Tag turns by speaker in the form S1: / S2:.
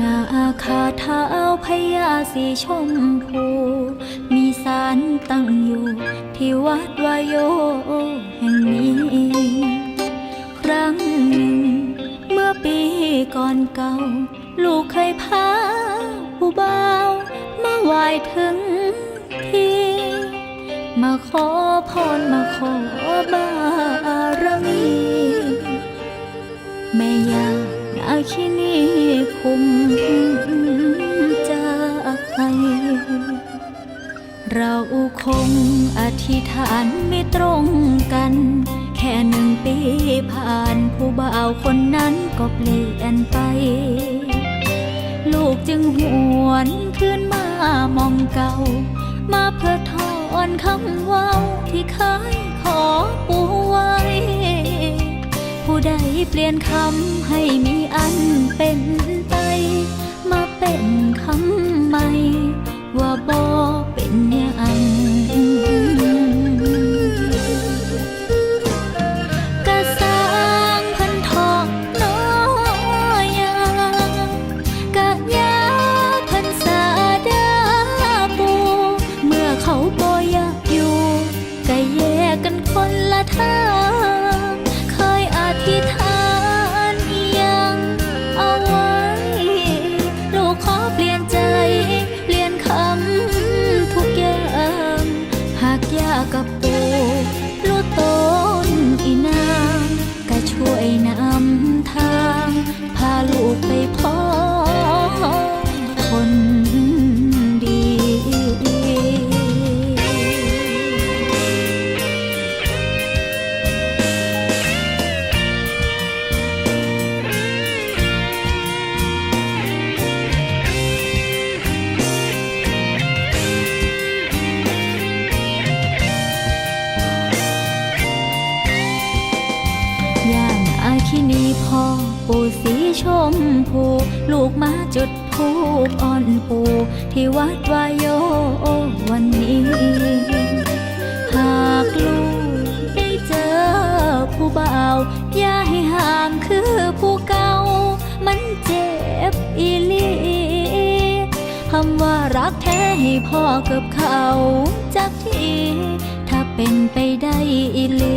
S1: นาคาเท้าพญาสีชมพู มีสารตั้งอยู่ ที่วัดวายโยแห่งนี้ ครั้งหนึ่ง เมื่อปีก่อนเก่า ลูกเคยพาผู้บ่าวมาไหว้ถึงที่ มาขอพรมาขอบารมีแม่ยา นาคินีคุมใจเราคงอธิษฐานไม่ตรงกัน แค่หนึ่งปีผ่านผู้บ่าวคนนั้นก็เปลี่ยนไป ลูกจึงหวนคืนมามองเก่า มาเพื่อทอนคำว่าที่เคย เปลี่ยนคำให้มีอันเป็นไป มาเป็นคำใหม่ ว่าบ่เป็นอย่างกะสร้างพันทอกน้อยากะยาพันสาดาปู เมื่อเขาบ่อยากอยู่กะแยกกันคนละทาง อาคินีพ่อปู่สีชมพู ลูกมาจุดทูปอ่อนปูที่วัดวายโยวันนี้ หากลูกได้เจอผู้บ่าวอย่าให้ห่างคือผู้เก่า มันเจ็บอีลีคำว่ารักแท้ให้พ่อกับเขาจักทีถ้าเป็นไปได้อีลี